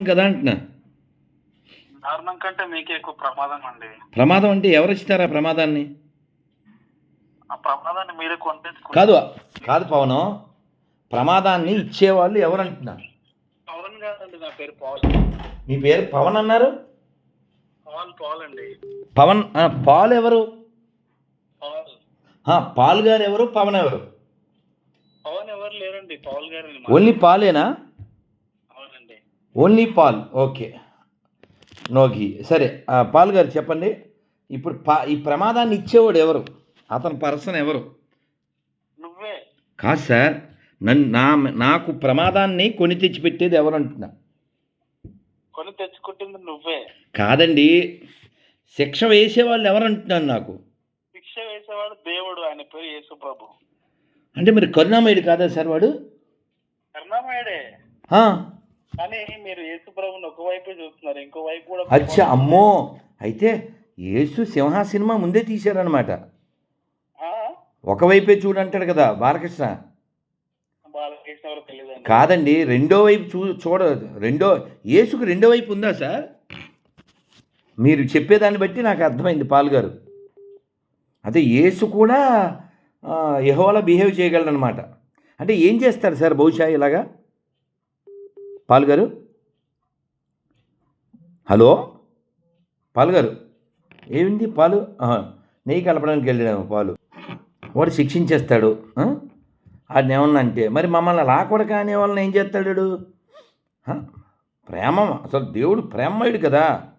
కదా అంటున్నా. దారుణం కంటే మీకే ఎక్కువ ప్రమాదం అండి. ప్రమాదం అంటే ఎవరు ఇస్తారా ప్రమాదాన్ని? ఆ ప్రమాదాన్ని మీరే కొంటెత్తుకు కాదు కాదు పవనం. ప్రమాదాన్ని ఇచ్చేవాళ్ళు ఎవరు అంటున్నా పవన్ కాదండి నా పేరు పాల్. మీ పేరు పవన్ అన్నారు? పాల్ పాల్ అండి. పవన్ ఆ, పాల్ ఎవరు? పాల్. ఆ, పాల్ గారు ఎవరు పవన్ ఎవరు? పవన్ ఎవరు లేరండి పాల్ గారు ఓన్లీ పాలేనా? Only Paul. ఓకే. నోగి సరే ఆ, పాల్ గారు చెప్పండి. ఇప్పుడు పా ఈ ప్రమాదాన్ని ఇచ్చేవాడు ఎవరు? అతని పర్సన్ ఎవరు? నువ్వే. కాదు సార్ నన్ను నా నాకు ప్రమాదాన్ని కొని తెచ్చిపెట్టేది ఎవరు అంటున్నా? కొని తెచ్చుకుంటుంది నువ్వే. కాదండి శిక్ష వేసేవాళ్ళు ఎవరు అంటున్నాను నాకు? శిక్ష వేసేవాడు దేవుడు ఆయన పేరు యేసు ప్రభు అంటే మరి కరుణామయుడు కాదా సార్ వాడు? కరుణామయుడే. కానీ మీరు యేసు ప్రభుని చూస్తున్నారు ఇంకో వైపు కూడా అచ్చా అమ్మో! అయితే యేసు సింహ సినిమా ముందే తీశారనమాట? ఒకవైపే చూడంటాడు కదా బాలకృష్ణ. కాదండి రెండో వైపు చూ చూడ రెండో యేసుకు రెండో వైపు ఉందా సార్? మీరు చెప్పేదాన్ని బట్టి నాకు అర్థమైంది పాల్ గారు. అయితే యేసు కూడా ఆ, యెహోవాలా బిహేవ్ చేయగలడు అనమాట అంటే ఏం చేస్తారు సార్ బహుశా ఇలాగా? పాల్ గారు? హలో? పాల్ గారు ఏమింది పాలు? నెయ్యి కలపడానికి వెళ్ళాము పాలు. వాడు శిక్షించేస్తాడు ఆ? ఏమన్నా అంటే మరి మమ్మల్ని అలా కాని వాళ్ళని ఏం చేస్తాడు ప్రేమ అసలు దేవుడు ప్రేమయుడు కదా.